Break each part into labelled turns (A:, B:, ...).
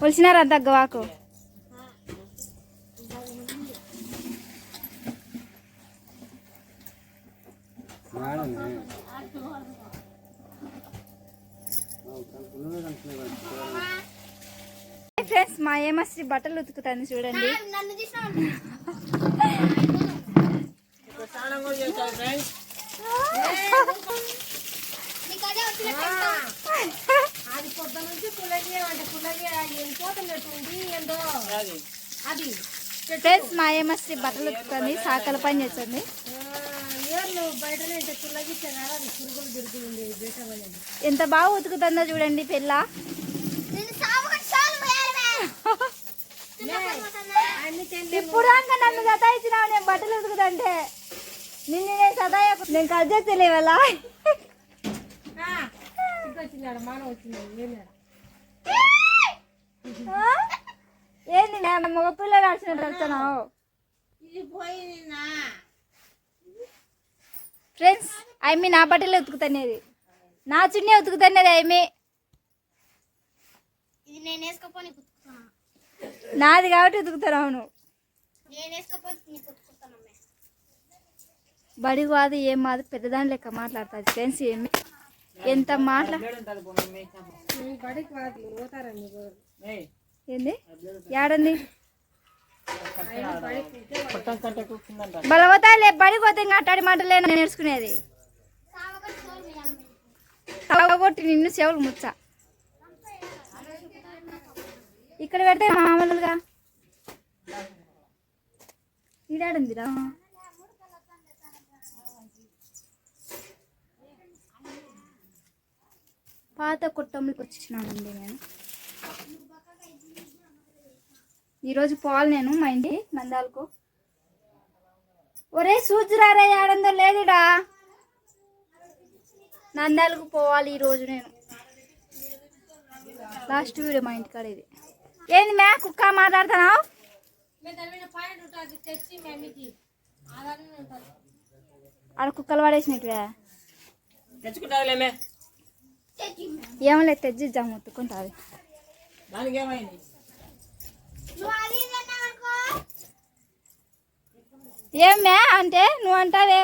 A: కొలిసినారా దగ్గవాకు friends మా ఏమస్త్రి బట్టలు ఉతుకుతాను చూడండి
B: నన్ను తీసిన
C: స్నానం కూడా చేశారు ఫ్రెండ్స్
B: నీకు అదే వచ్చిన
D: అది పొద్దు నుంచి పుల్లగి ఏందో?
C: అది.
A: ఫ్రెండ్స్ మా ఏమస్త్రి బట్టలు ఉతుకుతుంది సాకల పని చేస్తుంది. ఎంత బాగా ఉతుకుతుందో చూడండి పిల్ల. ఇప్పుడు నన్ను సతాయించినావు నేను బట్టలు ఉతుకుతుంటే. నిన్ను నేను సతాయ నేను కట్ చేస్తలే వాళ్ళ ఏంది నేను మగ పిల్లలు
D: పోయింది నా
A: ఫ్రెండ్స్ ఐమి నా బట్టలు ఉతుకుతున్నది. నా చున్నీ ఉతుకుతున్నది ఐమి
B: ఇది నేను వేసుకోపోయి
A: నాది కాబట్టి
B: నీకు కుట్టుకుంటాను
A: బడి కాదు ఏం మాది? పెద్దదాని లెక్క మాట్లాడుతుంది. ఫ్రెండ్స్ ఏమి? ఎంత మాట్లా? ఏంది? ఏడంది
C: కంటే కూర్చుందంట.
A: బలవతాలే బడికి పోతే ఇంకా అట్టాడి మాటలే నేర్చుకునేది
B: చాలు పోయాలి
A: కొట్టి నిన్ను చెవులు ముచ్చ. ఇక్కడ పెడితే మామూలుగా. ఈడాడుందిరా పాత కుట్టంలోకి వచ్చినానండి నేను. ఈరోజు పోవాలి నేను మా ఇంటి నందాలకు. ఒరే సూచురారా ఏడందో లేదుడా? నందాలకు పోవాలి ఈరోజు నేను. లాస్ట్ వీడియో మా ఇంటికాడ ఇది. ఏంది మ్యా కుక్క మాట్లాడుతున్నావు? ఆడ కుక్కలు పడేసినట్టువే. ఏమో లేదు తెచ్చిద్దాం ముట్టుకుంటుంది
C: దానికి ఏమైంది
B: నువ్వు అది ఇది అన్నావు అనుకో
A: ఏం మ్యా అంటే నువ్వు అంటావే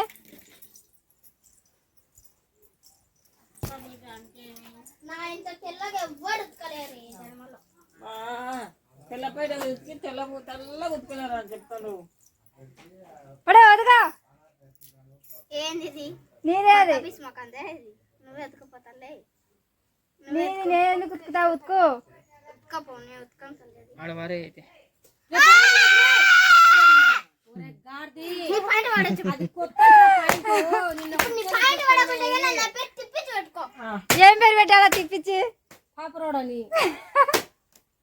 C: తెల్లపేట తెల్ల ఉతుకున్నారు అని చెప్తాను.
A: పడే వదగా
B: ఏంది
A: నీదే
B: నువ్వే ఉతకపోతాలే
A: నేను ఎందుకు ఉతుకుతా ఉతుకు.
B: ఉతకపో నేను ఉతకం సలేదు
C: ఆడ మరే అయితే.
A: ఏం పేరు పెట్టాలా తిప్పించి?
D: పాపరోడ్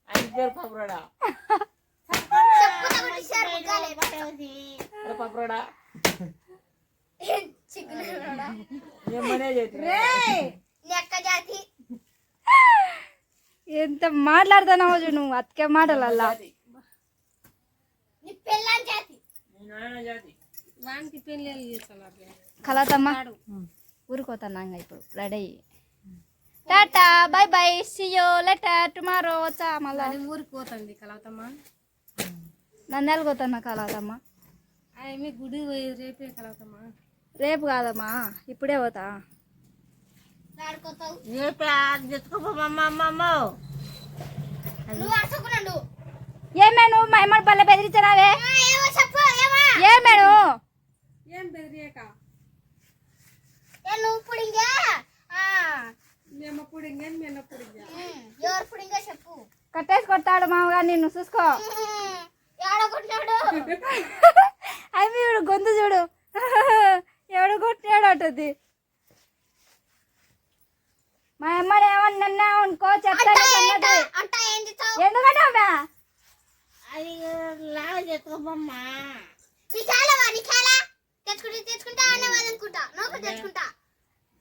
C: ఆయన పేరు పప్పురాడా
B: చిక్కున
C: ఏమనే చేతి
B: జాతి.
A: ఎంత మాట్లాడుతున్నావు చూడు నువ్వు అతికే
B: పెళ్ళి
D: చేస్తున్నారు
A: కలతమ్మా. ఊరుకోతున్నా ఇంకా ఇప్పుడు రెడీ అయ్యి. Tata bye bye see you later tomorrow వచ్చా మళ్ళా.
D: అది ఊరికి పోతుంది కలవతమ్మ
A: నంద్యాలకు పోతున్నా కలతమ్మ?
D: ఆమె గుడి పోయి రేపే కలవతమ్మ
A: రేపు కాదమ్మా ఇప్పుడే పోతా.
B: ఆడుకోతావు
C: రేపే తెచ్చుకోమమ్మ
B: నువ్వు అడుచుకున్నాడు
A: ఏమే నువ్వు మా అమ్మడి పల్లె బెదిరించినావే
B: ఏమో చెప్పు ఏమా.
A: ఏమే నువ్వు
D: ఏం బెదిరియక?
B: నువ్వు పుడింగా? ఆ,
D: మేము పుడింగని మేము పుడింగా?
B: ఉమ్, ఎవరు పుడింగా చెప్పు.
A: కట్టేసి కొట్టాడు మామగారు నిన్ను చూసుకో. అవి గొంతు చూడు. ఎవడు కొట్టాడు అంటుంది. మా అమ్మని ఏమన్నా అనుకో చెప్తాను? ఎందుకంటే
C: అది లాగా
B: చాలవా నీ చాలా తెచ్చుకుంటే తెచ్చుకుంటా అనే అనుకుంటా. నువ్వు తెచ్చుకుంటా.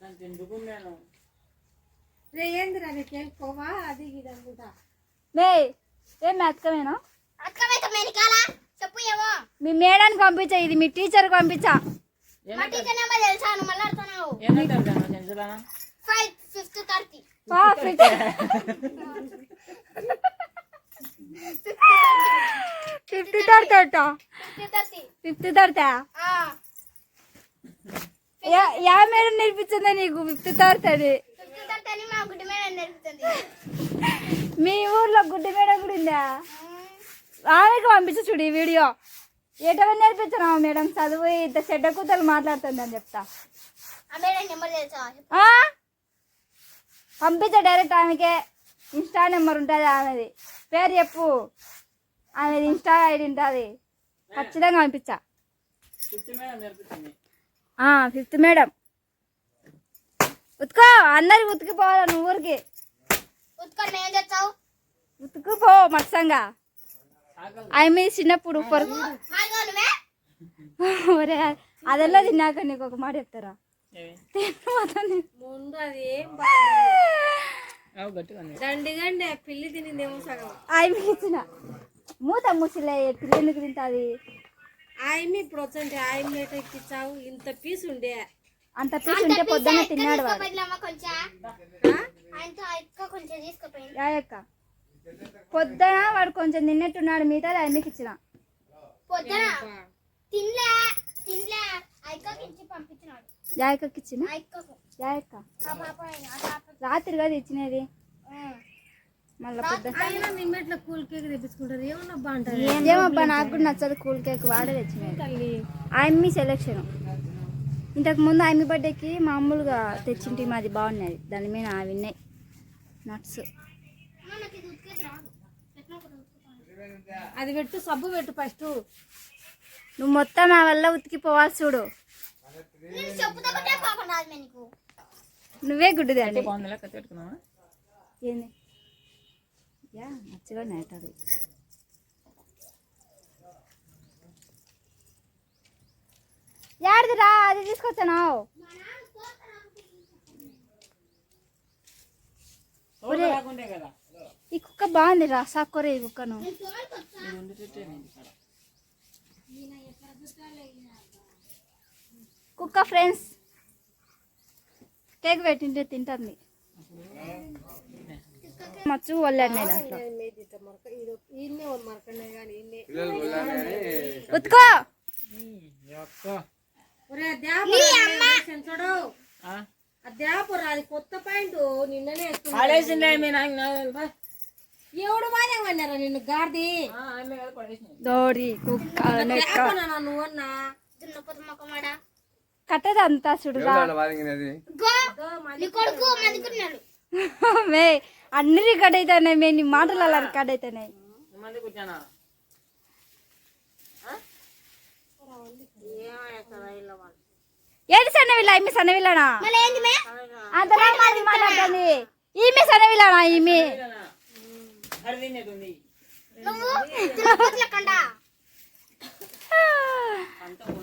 C: దానికి ఎందుకు నేను
D: రే ఏందిరా నీకేం కోవా? అది ఇది అనుకుంటా.
A: మే ఏం మెతకమేనా
B: అక్కమైతే మేలు కాలా చెప్పు ఏమో.
A: మీ మేడానికి పంపించా ఇది మీ టీచర్కి పంపించా.
B: మా టీచర్ నెంబర్ తెలుసా? నువ్వు మళ్ళీ అడుగుతున్నావు. Five fifth thirty fifth thirty
A: fifth yeah madam నేర్పించిందా నీకు ఫిఫ్త్ అని
B: మా
A: ఊర్లో గుడ్డి మేడం కూడా ఉందా? ఆమెకి పంపించు చూడు ఈ వీడియో. ఏటో నేర్పించినావు మేడం? చదువు ఇంత చెడ్డ కూతలు మాట్లాడుతుందని చెప్తా
B: ఆ మేడం నెంబర్ తెలుసా
A: ఆ? పంపించా డైరెక్ట్ ఆమెకే ఇన్స్టా నెంబర్ ఉంటుంది ఆమెది. పేరు చెప్పు. ఆమెది ఇన్స్టా ఐడి ఉంటుంది. ఖచ్చితంగా పంపించా.
C: ఫిఫ్త్ మేడం నేర్పిస్తుంది
A: ఫిఫ్త్ మేడం ఉతుకో అందరి ఉతికిపోవాలి నువ్వు ఊరికి. ఉతుకుపో మత్సంగా ఆమె మీద చిన్నప్పుడు ఒరే అదెల్లా తిన్నాక నీకు ఒక మాట చెప్తారా?
D: ముందు అది ఏం బాగుండదు
C: అవు గట్టిగా ఉంది
D: దండిగండి పిల్లి తినిందేమో సగం
A: ఆమెకి ఇచ్చిన మూత ముసిలే పిల్లి ఎందుకు తింటుంది?
D: ఆయమ్మ ఇప్పుడు వచ్చంటే ఆయమ్మ ఏట ఎక్కిచ్చావు. ఇంత పీస్ ఉండే.
A: అంత పీస్ ఉంటే పొద్దున్న తిన్నాడు యాయక్క పొద్దున వాడు కొంచెం తిన్నట్టున్నాడు మిగతా ఆమెకి ఇచ్చిన.
B: పొద్దున తినలే తినలే. ఐక్కకి ఇచ్చి పంపించినాడు.
A: యాయక్కకి ఇచ్చిన యాయక్క రాత్రి కదా ఇచ్చినది. మళ్ళీ
D: నిమ్మెట్ల కూల్ కేక్ తెప్పించుకుంటారు. ఏమన్నా
A: ఏమబ్బా నాకు కూడా నచ్చదు కూల్ కేక్ వాడే తెచ్చినది. ఆయమ్మి సెలెక్షన్. ఇంతకు ముందు ఆయమ్మి బర్త్డేకి మామూలుగా తెచ్చింటి మాది బాగున్నది. దాని మీద విన్నాయి. నట్స్.
D: అది పెట్టు సబ్బు పెట్టు ఫస్ట్.
A: నువ్వు మొత్తం ఆ వల్ల ఉతికిపోవాలి చూడు. నువ్వే గుడ్డిది అండి. ఏంది? యా మంచిగా నేటది యాడిదిరా అది తీసుకొచ్చాను ఈ కుక్క బాగుంది రా సాకోరే ఈ కుక్కను
C: ఇది ఉండి తిట్టే నేను ఇక్కడ.
A: కుక్క ఫ్రెండ్స్. కేక్ పెట్టింటే తింటుంది. మచ్చు వల్లాడు నేను ఉతుకో.
D: అది కొత్త పాయింట్. నిన్ననే? ఎవడు బాగా అన్నారా నిన్ను
C: పడేసింది.
A: దోడి కుక్క నెక్క.
D: దేపనా నువ్వు అన్నా
B: దున్నపోతు మొక్కమాడా
A: కట్టేది అంతా చూడురా మే అన్ని రికార్డ్ అవుతున్నాయి మే నీ మాటలు అలా రికార్డ్ అవుతున్నాయి ఏది సన్నవిల్ల? ఈమె సన్నవిల్లనా?
B: మళ్ళీ ఏంది మే?
A: అంతలా మాది మాట్లాడుతుంది ఈమె సన్నవిల్లనా ఈమె?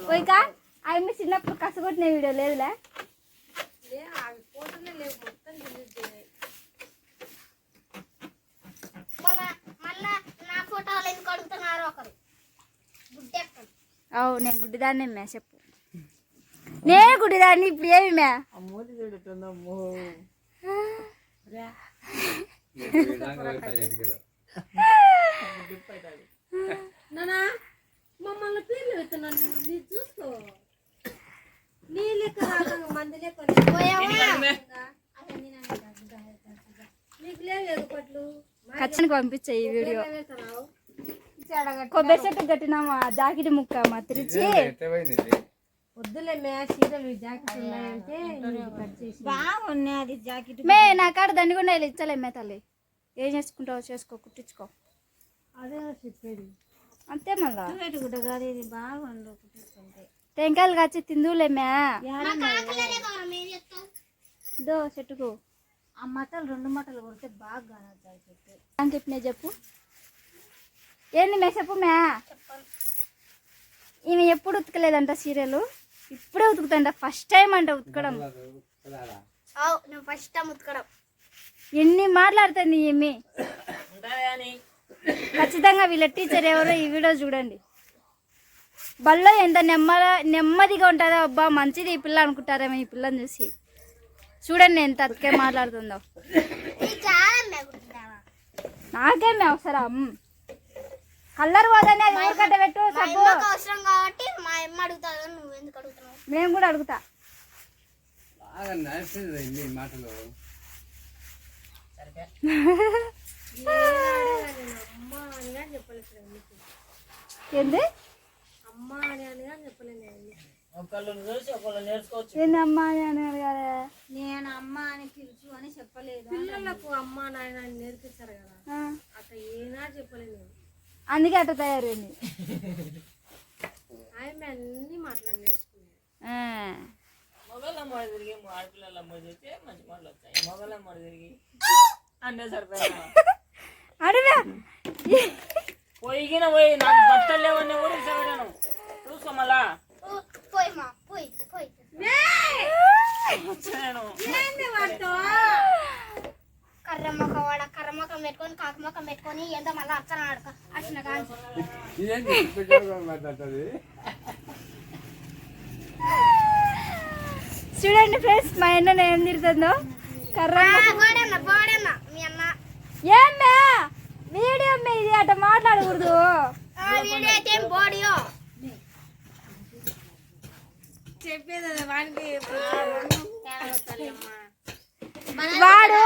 A: పోయిక? ఆమె చిన్నప్పుడు కసగొట్టిన వీడియో లేదులే?
D: అవి
B: నా
A: అవు నేను గుడ్డిదాన్ని మే చెప్పు. నేను గుడ్డిదాన్ని ఇప్పుడు ఏమి మే?
C: ఆ మూతి చూడుతుందమ్మో.
D: నానా మమ్మల్ని పేర్లు పెడుతున్నాను నీ చూసుకో. నీ లెక్క రాకంగా మంది లెక్క నీకు లేవు ఎదుపట్లు
A: ఖచ్చితంగా పంపించే ఈ వీడియో. కొబ్బరి చెట్టు కట్టినామా జాకెట్ ముక్క మా తిరిచి.
D: వద్దులే మే చీరలు జాకెట్ ఉన్నాయంటే నీకు కట్ చేసి బాగున్నాయి అది జాకెట్
A: మే నా కాడ దండిగుండా ఇచ్చలే మే తల్లి. ఏం చేసుకుంటావు చేసుకో కుట్టించుకో.
D: అదే చెప్పేది.
A: అంతే మళ్ళా.
D: గుడ్డ కాదు ఇది బాగుండు కుట్టించుకుంటే
A: టెంకాయలు కాచి తిందులే మే
B: కాకలనే కావాలి మీరు చెప్తావు
A: దో చెట్టుకు.
D: ఆ మటలు రెండు మటలు కొడితే బాగా కానొచ్చాయి చెప్పి
A: అని చెప్పిన చెప్పు. ఏంది మే చెప్పు మే. ఈమె ఎప్పుడు ఉతకలేదంట సీరియల్? ఇప్పుడే ఉతుకుతాంట ఫస్ట్ టైం అంట ఉతకడం.
B: First time ఉతకడం.
A: ఎన్ని మాట్లాడుతుంది ఈమె? ఖచ్చితంగా వీళ్ళ టీచర్ ఎవరో ఈ వీడియో చూడండి. బల్లో ఎంత నెమ్మద నెమ్మదిగా ఉంటుందో అబ్బా మంచిది ఈ పిల్ల అనుకుంటారేమో ఈ పిల్లని చూసి. చూడండి ఎంత అతికే మాట్లాడుతుందో. నాకేమి అవసరం. కలర్ పోదని అది ఊరకట్ట పెట్టు సబ్బు.
B: అవసరం కాబట్టి మా అమ్మ అడుగుతాను నువ్వు ఎందుకు అడుగుతున్నావు?
A: మేము కూడా అడుగుతా.
E: బాగా నడిచింది మాటలు.
A: ఏంది
D: అమ్మ అని అని కానీ చెప్పలేదు నేను
C: ఒకళ్ళు చూసి ఒకళ్ళు నేర్చుకోవచ్చు.
A: ఏంది అమ్మా అని అన్నారు కదా?
D: నేను అమ్మ అని పిలుచు అని చెప్పలేదు. పిల్లలకు అమ్మ నాయన అని నేర్పిస్తారు కదా.
A: ఆ,
D: అట్లా ఏనాడు చెప్పలేదు. నేను
A: అందుకే అట్ట తయారైంది.
D: ఆమె అన్ని మాట్లాడి నేర్చుకున్నాను
A: ఆ,
C: మొగల అమ్మ తిరిగి ఆడపిల్లల అమ్మ చేస్తే మంచి మాటలు వస్తాయి మొగల అమ్మ తిరిగి అన్నీ సరిపోయినా.
A: అడివా
C: పోయిగిన పోయి నాకు బట్టలు లేవన్నీ సరిపోయాను చూసుకో మళ్ళా.
B: ఓ, పోయి మా పోయి కర్రమ్మక వాడ కర్రమ్మకం పెట్టుకొని కాకమ్మకం పెట్టుకొని ఎంత మళ్ళీ అచ్చన ఆడక అచ్చిన కానీ
A: చూడండి ఫ్రెండ్స్ మా అన్న ఏం తిరుగుతుందో కర్ర
B: బోడన్న బోడన్న మీ అన్న
A: ఏమే వీడియో ఇది అట్ట మాట్లాడకూడదు.
B: ఆ, వీడియో అయితే ఏం బోడియో
D: చెప్పేది అది వానికి
A: వాడు.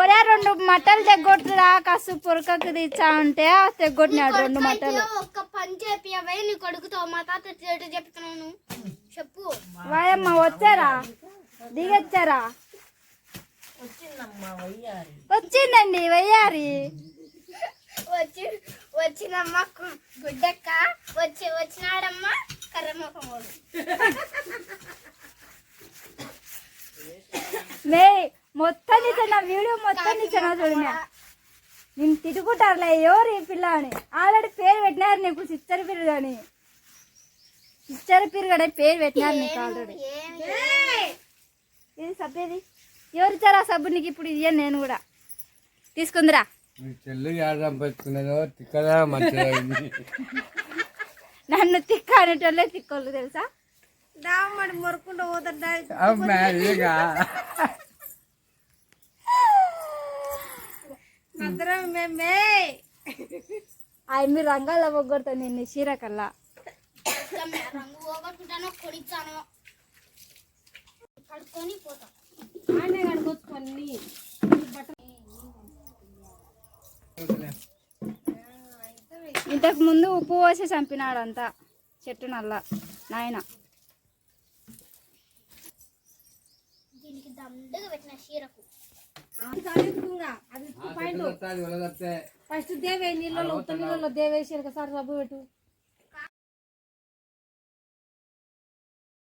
A: ఒరే రెండు మట్టలు తెగొట్టురా కాసు పొరకకు తెచ్చా ఉంటే తెగొట్టినాడు రెండు మట్టలు
B: ఒక్క పని చెప్పివే నీకు అడుగుతావు మా తాత చెప్తున్నాను. చెప్పు.
A: వాయమ్మ వచ్చారా? దిగొచ్చారా? వచ్చిందండి వయ్యారి.
B: వచ్చి వచ్చినమ్మ గుడ్డక్క వచ్చి వచ్చినాడమ్మ.
A: మే మొత్తం తీసిన వీడియో మొత్తం తీసిన చూడమే నేను తిట్టుకుంటారులే ఎవరు ఈ పిల్ల అని ఆల్రెడీ పేరు పెట్టినారు నీకు సిచ్చరి పిరుగు అని సిచ్చరి పిరుగు అనే పేరు పెట్టినారు నీకు ఆల్రెడీ. ఇది? సబ్బేది ఎవరు ఇచ్చారు ఆ సబ్బు నీకు ఇప్పుడు ఇయ్యాను నేను కూడా. తీసుకుందిరా.
E: చెల్లి ఆడడం పెట్టుకున్నదో తిక్కదా మంచిగా
A: నన్ను తిక్క అనేటోళ్ళే తిక్కోళ్ళు తెలుసా?
D: దామడి మొరకుండా
E: ఇదిగా
D: అందరం మేమే
A: అవి మీరు రంగాల పొగొడతాను నిన్ను చీర కల్లా.
B: రంగు పోగొట్టుకుంటానో కొనిచ్చాను కడుక్కొని పోతాం.
D: ఆనే కడుకొచ్చుకొని
A: ఇంతకు ముందు ఉప్పు పోసి చంపినాడు అంతా చెట్టు నల్ల నాయన.
D: ఫస్ట్ దేవే నీళ్ళలో ఉత్త నీళ్ళలో దేవేసి ఒకసారి సబ్బు పెట్టు.